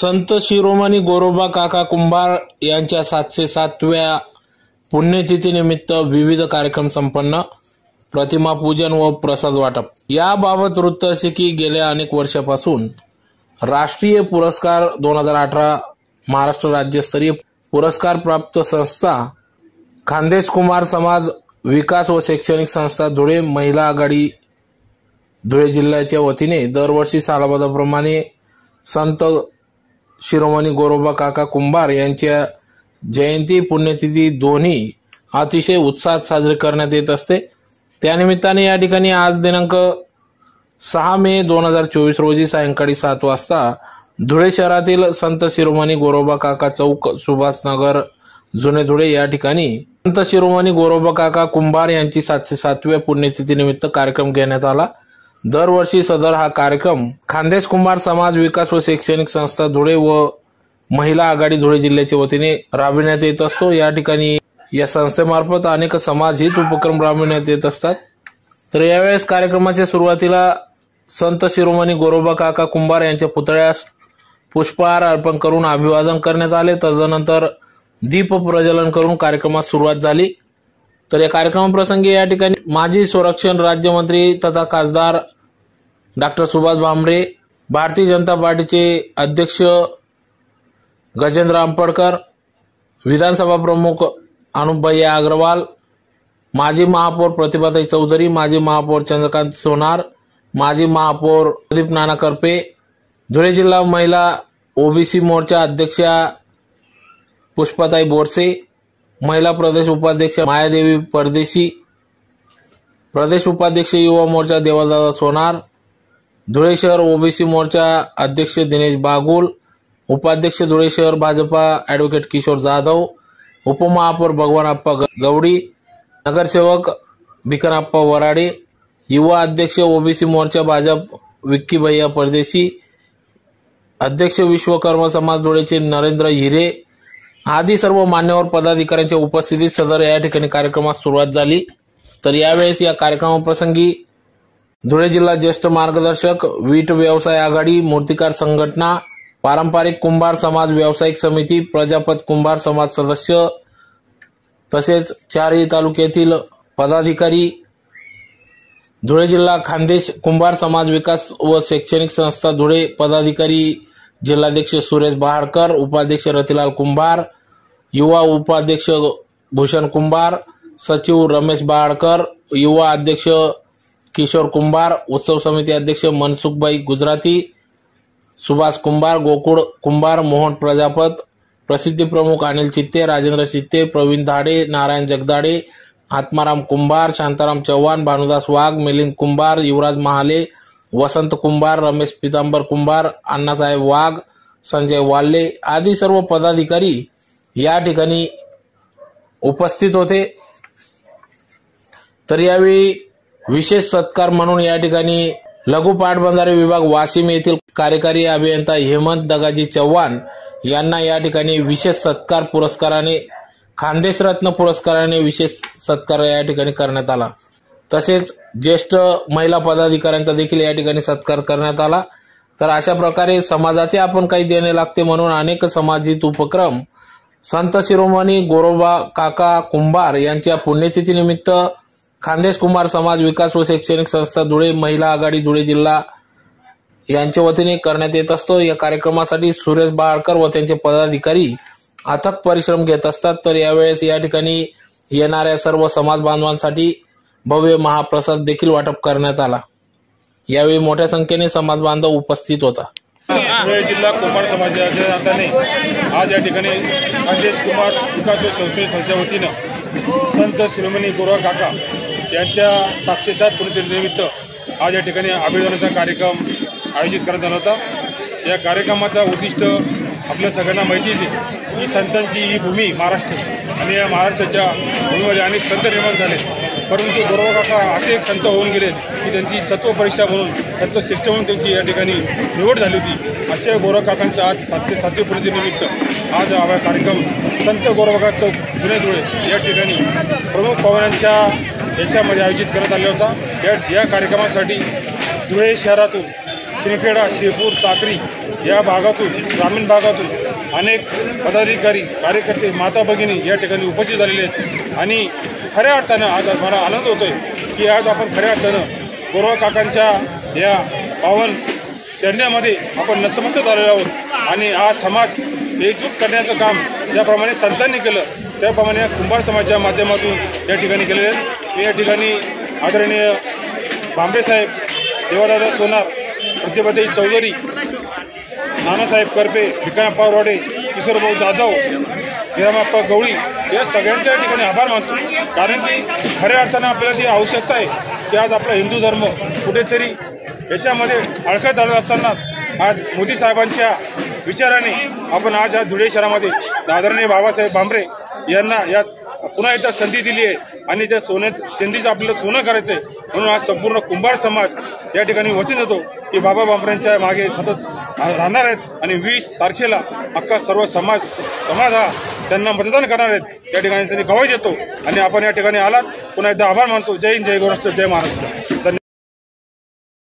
संत शिरोमणी गोरोबा काका कुंभार यांच्या सातशे सातव्या पुण्यतिथीनिमित्त विविध कार्यक्रम संपन्न प्रतिमा पूजन व प्रसाद वाटप. याबाबत वृत्त असे की गेल्या अनेक वर्षापासून राष्ट्रीय पुरस्कार दोन हजार अठरा महाराष्ट्र राज्यस्तरीय पुरस्कार प्राप्त संस्था खानदेश कुमार समाज विकास व शैक्षणिक संस्था धुळे महिला आघाडी धुळे जिल्ह्याच्या वतीने दरवर्षी सालाबादाप्रमाणे संत शिरोमणी गोरोबा काका कुंभार यांच्या जयंती पुण्यतिथी दोन्ही अतिशय उत्साहात साजरी करण्यात येत असते. त्यानिमित्ताने या ठिकाणी आज दिनांक सहा मे दोन हजार चोवीस रोजी सायंकाळी सात वाजता धुळे शहरातील संत शिरोमणी गोरोबा काका चौक सुभाषनगर जुने धुळे या ठिकाणी संत शिरोमणी गोरोबा काका कुंभार यांची सातशे सातव्या पुण्यतिथीनिमित्त कार्यक्रम घेण्यात आला. दरवर्षी सदर हा कार्यक्रम खानदेश कुंभार समाज विकास व शैक्षणिक संस्था धुळे व महिला आघाडी धुळे जिल्ह्याच्या वतीने राबविण्यात येत असतो. या ठिकाणी या संस्थेमार्फत अनेक समाजहित उपक्रम राबविण्यात येत असतात. तर यावेळेस कार्यक्रमाच्या सुरुवातीला संत शिरोमणी गोरोबा काका कुंभार यांच्या पुतळ्यास पुष्पहार अर्पण करून अभिवादन करण्यात आले. तदनंतर दीप प्रज्वलन करून कार्यक्रमास सुरुवात झाली. तर या कार्यक्रमाप्रसंगी या ठिकाणी माजी संरक्षण राज्यमंत्री तथा खासदार डॉक्टर सुभाष भामरे भारतीय जनता पार्टीचे अध्यक्ष गजेंद्र आंबडकर विधानसभा प्रमुख अनुपभैया अग्रवाल माजी महापौर प्रतिभाताई चौधरी माजी महापौर चंद्रकांत सोनार माजी महापौर प्रदीप नाना करपे धुळे जिल्हा महिला ओबीसी मोर्चा अध्यक्षा पुष्पाताई बोरसे महिला प्रदेश उपाध्यक्ष मायादेवी परदेशी प्रदेश उपाध्यक्ष युवा मोर्चा देवादादा सोनार धुळे शहर ओबीसी मोर्चा अध्यक्ष दिनेश बागुल उपाध्यक्ष धुळे शहर भाजपा ॲडव्होकेट किशोर जाधव उपमहापौर भगवानप्पा ग- गवडी नगरसेवक भिकनप्पा वराडे युवा अध्यक्ष ओबीसी मोर्चा भाजप विक्की भैया परदेशी अध्यक्ष विश्वकर्मा समाज धुळेचे नरेंद्र हिरे आधी सर्व मान्यवर पदाधिकाऱ्यांच्या उपस्थितीत सदर या ठिकाणी कार्यक्रमास सुरुवात झाली. तर यावेळेस या कार्यक्रमाप्रसंगी धुळे जिल्हा ज्येष्ठ मार्गदर्शक वीट व्यवसाय आघाडी मूर्तिकार संघटना पारंपरिक कुंभार समाज व्यावसायिक समिती प्रजापत कुंभार समाज सदस्य तसेच चारही तालुक्यातील पदाधिकारी धुळे जिल्हा खानदेश कुंभार समाज विकास व शैक्षणिक संस्था धुळे पदाधिकारी जिल्हाध्यक्ष सुरेश बहाडकर उपाध्यक्ष रतिलाल कुंभार युवा उपाध्यक्ष भूषण कुंभार सचिव रमेश बहाडकर युवा अध्यक्ष किशोर कुंभार उत्सव समिती अध्यक्ष मनसुखबाई गुजराती सुभाष कुंभार गोकुळ कुंभार मोहन प्रजापत प्रसिद्धी प्रमुख अनिल चित्ते राजेंद्र चित्ते प्रवीण धाडे नारायण जगदाडे आत्माराम कुंभार शांताराम चव्हाण भानुदास वाघ मिलिंद कुंभार युवराज महाले वसंत कुंभार रमेश पितांबर कुंभार अण्णासाहेब वाघ संजय वाल्ले आदी सर्व पदाधिकारी या ठिकाणी उपस्थित होते. तर यावेळी विशेष सत्कार म्हणून या ठिकाणी लघु पाटबंधारे विभाग वाशिम येथील कार्यकारी अभियंता हेमंत दगाजी चव्हाण यांना या ठिकाणी विशेष सत्कार पुरस्काराने खानदेश रत्न पुरस्काराने विशेष सत्कार या ठिकाणी करण्यात आला. तसेच ज्येष्ठ महिला पदाधिकाऱ्यांचा देखील या ठिकाणी सत्कार करण्यात आला. तर अशा प्रकारे समाजाचे आपण काही देणे लागते म्हणून अनेक समाजित उपक्रम संत शिरोमणी गोरोबा काका कुंभार यांच्या पुण्यतिथीनिमित्त खानदेश कुमार समाज विकास व शैक्षणिक संस्था धुळे महिला आघाडी धुळे जिल्हा यांच्या वतीने करण्यात येत असतो. या कार्यक्रमासाठी सुरेश बाळकर व त्यांचे पदाधिकारी अथक परिश्रम घेत असतात. तर यावेळेस या ठिकाणी येणाऱ्या सर्व समाज बांधवांसाठी भव्य महाप्रसाद देखील वाटप करण्यात आला. यावेळी मोठ्या संख्येने समाज बांधव उपस्थित होता. धुळे जिल्हा कुंभार समाजाच्या नात्याने आज या ठिकाणी खानदेश कुमार विकास संस्कृती संस्थेच्या वतीनं संत शिरोमणी गोरा काका यांच्या सातशे सात पुण्यतिथीनिमित्त आज या ठिकाणी अभिवादनाचा कार्यक्रम आयोजित करण्यात आला होता. या कार्यक्रमाचा उद्दिष्ट आपल्या सगळ्यांना माहितीच आहे की संतांची ही भूमी महाराष्ट्र आणि या महाराष्ट्राच्या भूमीमध्ये अनेक संत निर्माण झाले. परंतु गोरवाकाका असे एक संत होऊन गेले की त्यांची सत्व परीक्षा म्हणून संत श्रेष्ठ म्हणून त्यांची या ठिकाणी निवड झाली होती. अशा गोरवा आज सातशे सातवी पुण्यतिनिमित्त आज हा कार्यक्रम संत गोरवा चौक जुने धुळे या ठिकाणी प्रमुख पाहुण्यांच्या याच्यामध्ये आयोजित करण्यात आला होता. या या कार्यक्रमासाठी धुळे शहरातून शिरखेडा शिरपूर साक्री या भागातून ग्रामीण भागातून अनेक पदाधिकारी कार्यकर्ते माता भगिनी या ठिकाणी उपस्थित झालेले आहेत. आणि खऱ्या अर्थानं आज मला आनंद होतोय की आज आपण खऱ्या अर्थानं गोरवा काकांच्या या पावन चरण्यामध्ये आपण नसमस्त झालेलो आहोत. आणि आज समाज एकजूट करण्याचं काम ज्याप्रमाणे संतांनी केलं त्याप्रमाणे कुंभार समाजाच्या माध्यमातून या ठिकाणी केलेले आहेत. मी या ठिकाणी आदरणीय भांबे साहेब देवादादा सोनार प्रतिभाताई चौधरी नानासाहेब करपे विक्रमप्पा रोडे किशोरभाऊ जाधव हिरामाप्पा गवळी या सगळ्यांच्या ठिकाणी आभार मानतो. कारण की खऱ्या अर्थानं आपल्याला ती आवश्यकता आहे की आज आपला हिंदू धर्म कुठेतरी याच्यामध्ये अडकत झाला असताना आज मोदी साहेबांच्या विचाराने आपण आज या धुळे शहरामध्ये आदरणीय बाबासाहेब भांबरे यांना या पुन्हा एकदा संधी दिली आहे आणि त्या सोन्या संधीचं आपल्याला सोनं करायचं आहे म्हणून आज संपूर्ण कुंभार समाज या ठिकाणी वचन येतो की बाबा भांबरेंच्या मागे सतत राहणार आहेत आणि वीस तारखेला अख्खा सर्व समाज समाज हा त्यांना मतदान करणार आहेत. या ठिकाणी त्यांनी गवाही देतो. आणि आपण या ठिकाणी आलात. पुन्हा एकदा आभार मानतो. जय हिंद जय महाराष्ट्र जय महाराष्ट्र. धन्यवाद.